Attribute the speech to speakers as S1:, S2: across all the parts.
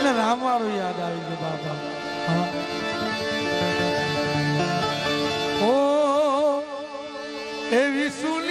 S1: મને રામવાળું યાદ આવી ગયું બાબા ઓ એવી સુની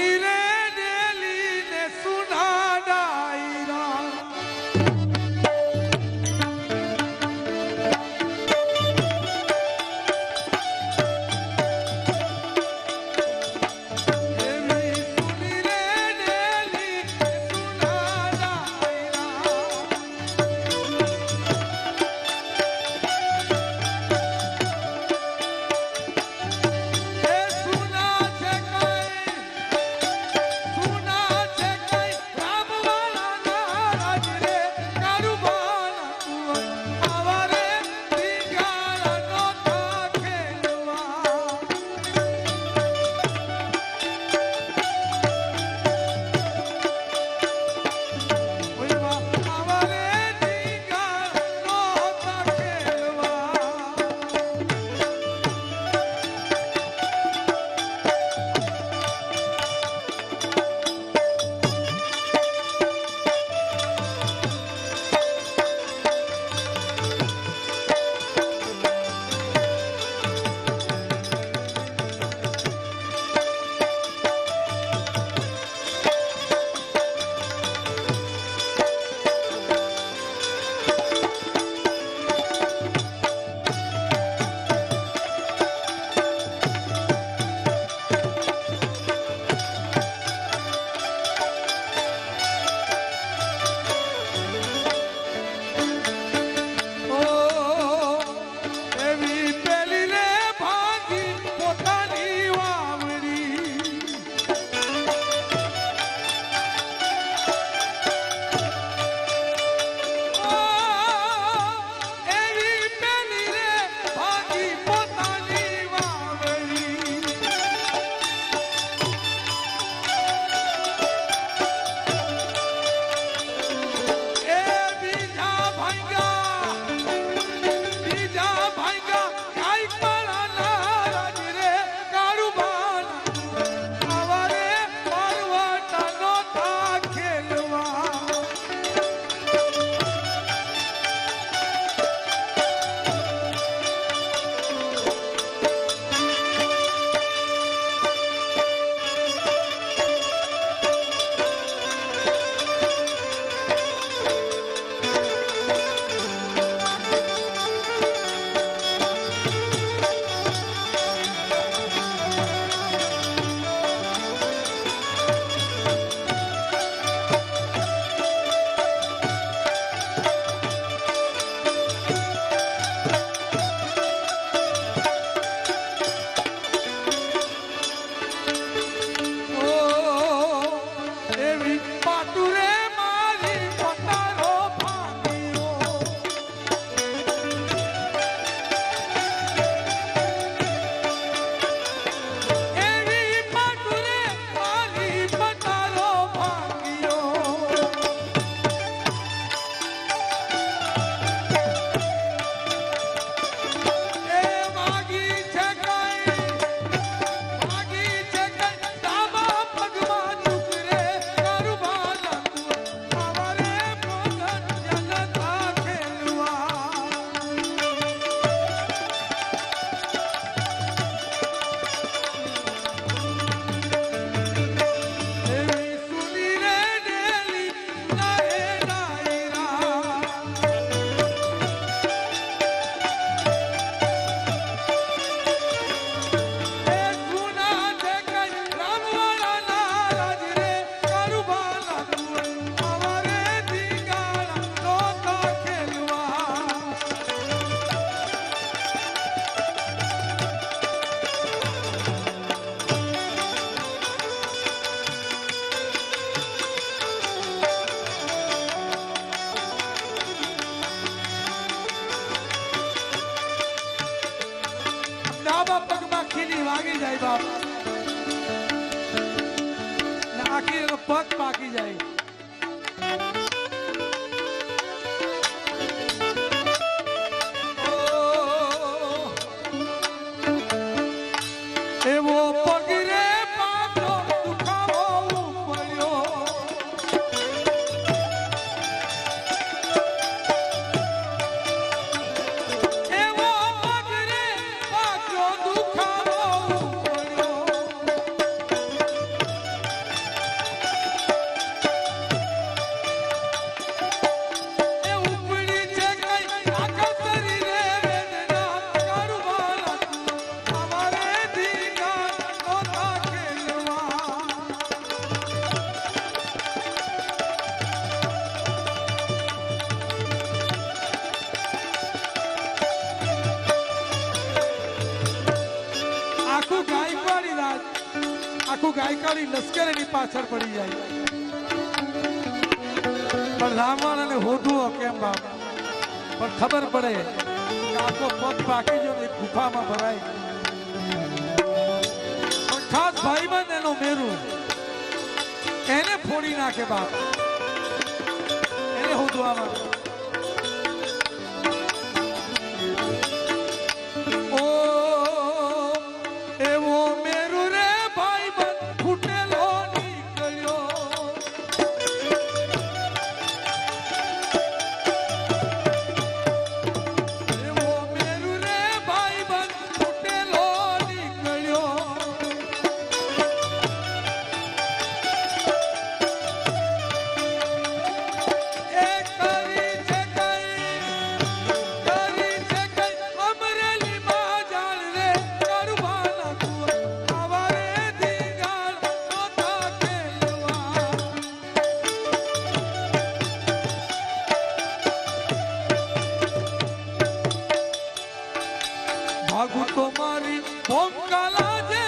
S1: લાગી જાય બાપ. આખી પગ પાકી જાય. ગાયકાની લશ્કર એની પાછળ પડી જાય. પણ રાવણ અને હોધુઓ કેમ બાપ? પણ ખબર પડે આખો પગ પાકી જો એક ગુફામાં ભરાય. પણ ખાસ ભાઈબંધ એનો મેરું. એને ફોડી નાખે બાપ. એને હોધવામાં ভাগু তোমারি পঙ্গালা যে